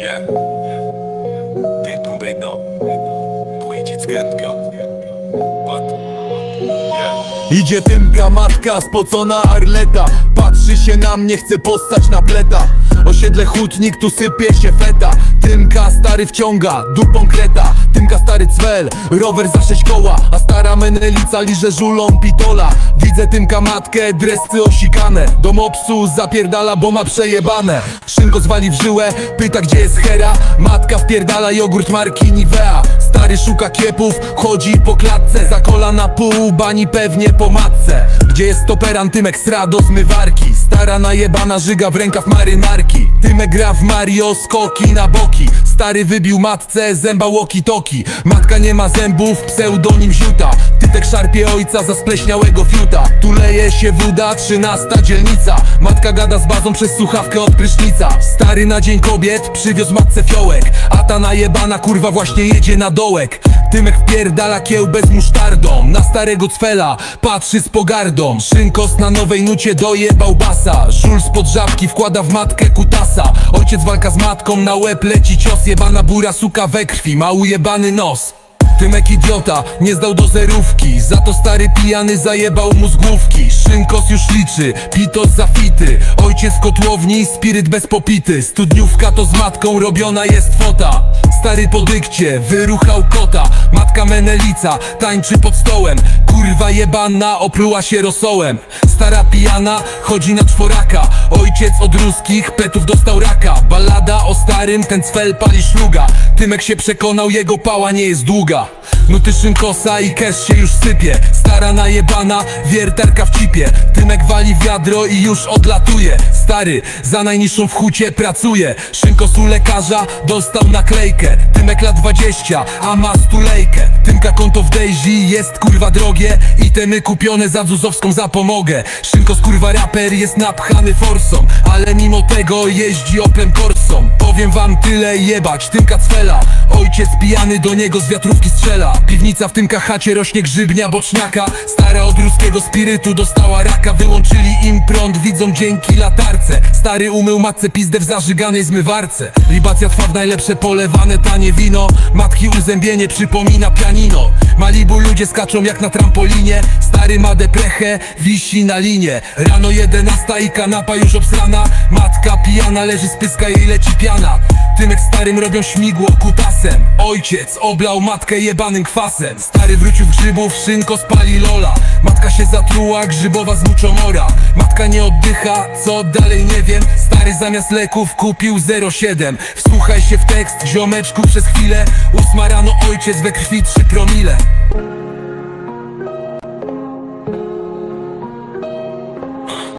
Yeah. Ty tu będą. Yeah. Idzie tymka matka, spocona arleta Patrzy się na mnie, chce postać na pleta Osiedle hutnik, tu sypie się feta Tymka stary wciąga, dupą kreta Tymka stary cwel, rower za sześć koła A stara menelica liże żulą pitola. Widzę tymka matkę, dresy osikane. Do mopsu zapierdala, bo ma przejebane. Szynko zwali w żyłę, pyta gdzie jest hera? Matka wpierdala jogurt marki Nivea Stary szuka kiepów, chodzi po klatce. Za kolana pół, bani pewnie po matce. Gdzie jest stoperan, Tymek sra do zmywarki. Stara najebana żyga w rękaw marynarki. Tymek gra w Mario, skoki na boki Stary wybił matce, zęba walkie-talkie. Matka nie ma zębów, pseudonim ziuta Tytek szarpie ojca za spleśniałego fiuta. Tu leje się woda, trzynasta dzielnica. Matka gada z bazą przez słuchawkę od prysznica. Stary na dzień kobiet przywiózł matce fiołek. A ta najebana kurwa właśnie jedzie na dołek. Tymek wpierdala kiełbę z musztardą. Na starego cwela patrzy z pogardą. Szynkos na nowej nucie dojebał basa. Żul spod żabki wkłada w matkę kutasa. Ojciec walka z matką, na łeb leci cios. Jebana bura suka we krwi, ma ujebany nos Tymek idiota, nie zdał do zerówki. Za to stary pijany zajebał główki. Szynkos już liczy, pitos zafity Ojciec w kotłowni, spiryt bez popity. Studniówka to z matką robiona jest fota. Stary po dykcie, wyruchał kota. Matka menelica, tańczy pod stołem. Kurwa jebana, opluła się rosołem Stara pijana, chodzi na czworaka. Ojciec od ruskich petów dostał raka. Ballada o starym, ten cwel pali szluga Tymek się przekonał, jego pała nie jest długa. Nuty szynkosa i kesz się już sypie. Stara najebana, wiertarka w cipie. Tymek wali wiadro i już odlatuje. Stary, za najniższą w hucie pracuje. Szynkos u lekarza dostał naklejkę. Tymek lat 20, a ma stulejkę Tymka konto w Daisy jest kurwa drogie. Itemy kupione za Zuzowską zapomogę. Szynkos kurwa raper jest napchany forsą. Ale mimo tego jeździ Oplem Corsą Powiem wam tyle jebać, Tymka cwela. Ojciec pijany do niego z wiatrówki strzela. Piwnica w Tymka chacie rośnie grzybnia boczniaka. Stara od ruskiego spirytu dostała raka. Wyłączyli im prąd, widzą dzięki latarce. Stary umył matce pizdę w zażyganej zmywarce. Libacja trwa w najlepsze polewane tanie wino. Matki uzębienie przypomina pianino Malibu. Ludzie skaczą jak na trampolinie. Stary ma deprechę, wisi na linie. Rano jedenasta i kanapa już obsrana. Matka pijana leży spyska jej leci piana. Tymek starym robią śmigło kutasem Ojciec oblał matkę jebanym kwasem. Stary wrócił w grzybów, szynko spali lola. Matka zatruła, grzybowa z muczomora Matka nie oddycha, co dalej nie wiem. Stary zamiast leków kupił 0,7 Wsłuchaj się w tekst, ziomeczku przez chwilę. Ósma rano ojciec we krwi 3 promile